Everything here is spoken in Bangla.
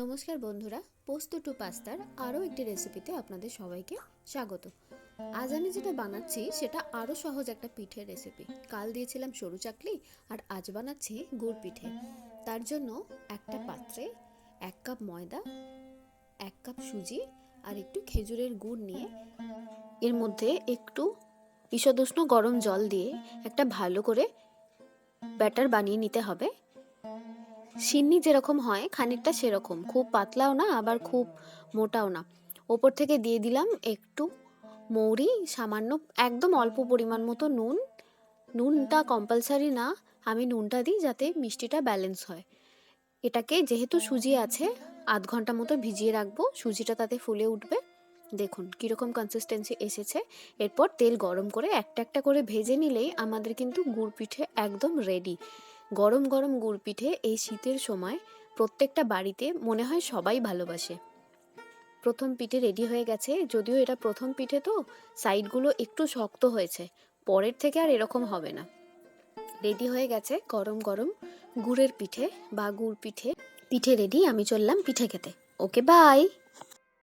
নমস্কার বন্ধুরা, পোস্ত টু পাস্তার আরও একটি রেসিপিতে আপনাদের সবাইকে স্বাগত। আজ আমি যেটা বানাচ্ছি, সেটা আরও সহজ একটা পিঠের রেসিপি। কাল দিয়েছিলাম সরু চাকলি আর আজ বানাচ্ছি গুড় পিঠে। তার জন্য একটা পাত্রে এক কাপ ময়দা, এক কাপ সুজি আর একটু খেজুরের গুড় নিয়ে এর মধ্যে একটু ঈষদুষ্ণ গরম জল দিয়ে একটা ভালো করে ব্যাটার বানিয়ে নিতে হবে। সিন্নি যেরকম হয়, খানিকটা সেরকম। খুব পাতলাও না, আবার খুব মোটাও না। ওপর থেকে দিয়ে দিলাম একটু মৌরি, সামান্য একদম অল্প পরিমাণ মতো নুন। নুনটা কম্পালসারি না, আমি নুনটা দিই যাতে মিষ্টিটা ব্যালেন্স হয়। এটাকে যেহেতু সুজি আছে, আধ ঘণ্টা মতো ভিজিয়ে রাখব, সুজিটা তাতে ফুলে উঠবে। দেখুন কীরকম কনসিস্টেন্সি এসেছে। এরপর তেল গরম করে একটা একটা করে ভেজে নিলেই আমাদের কিন্তু গুড় পিঠে একদম রেডি গরম গরম গুড় পিঠে এই শীতের সময় প্রত্যেকটা বাড়িতে মনে হয় সবাই ভালোবাসে। প্রথম পিঠে রেডি হয়ে গেছে, যদিও এটা প্রথম পিঠে তো সাইডগুলো একটু শক্ত হয়েছে, পরের থেকে আর এরকম হবে না। রেডি হয়ে গেছে গরম গরম গুড়ের পিঠে বা গুড় পিঠে পিঠে রেডি আমি চললাম পিঠে খেতে। Okay bye